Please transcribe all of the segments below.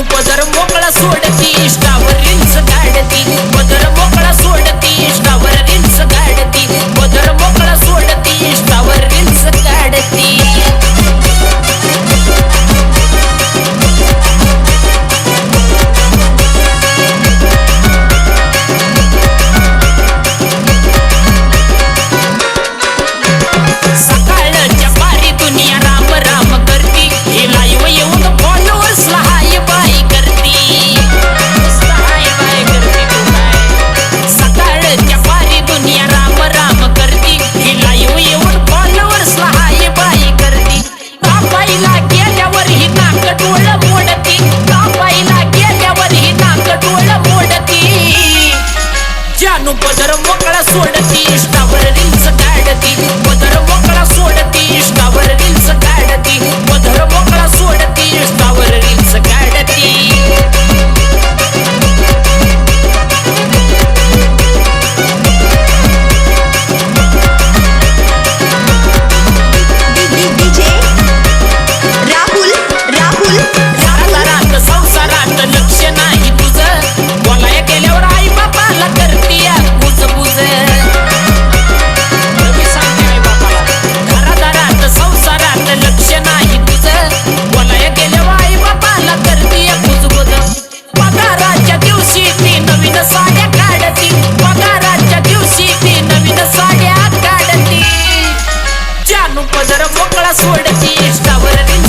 no poder, eu vou pela sua de. पदर मोकळा सोडती स्ट्रॉबेरीच काढती पदर मोकळा सोडची इष्टावर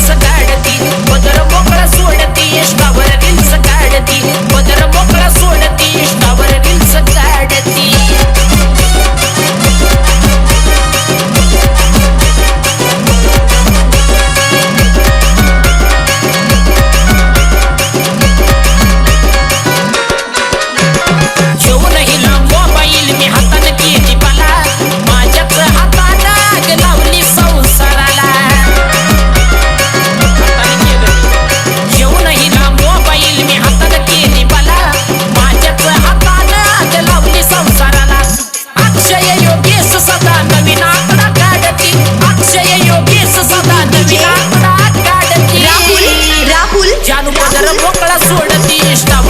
मोकळा सोडती इष्टा.